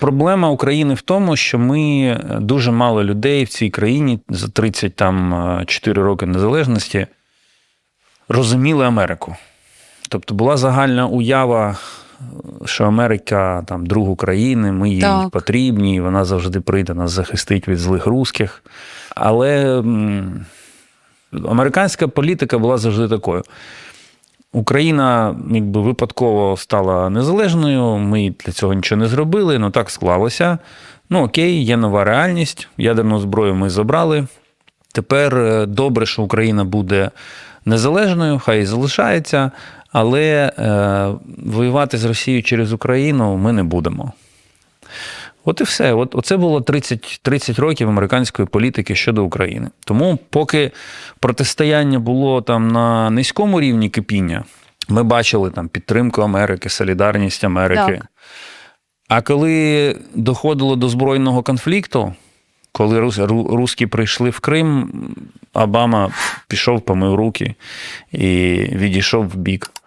Проблема України в тому, що ми е, дуже мало людей в цій країні за 34 роки незалежності розуміли Америку. Тобто була загальна уява, е, що Америка там друг України, ми їй Так. потрібні, і вона завжди прийде нас захистить від злих русських. Але американська політика була завжди такою. Україна якби випадково стала незалежною. Ми для цього нічого не зробили. Ну так склалося. Ну окей, є нова реальність. Ядерну зброю ми забрали. Тепер е, добре, що Україна буде незалежною, хай і залишається, але е, воювати з Росією через Україну ми не будемо. От і все. От, оце було 30, 30 років американської політики щодо України. Тому, поки протистояння було там на низькому рівні кипіння, ми бачили там підтримку Америки, солідарність Америки. Так. А коли доходило до збройного конфлікту, коли рус, ру- русські прийшли в Крим, Обама пішов, помив руки і відійшов в бік.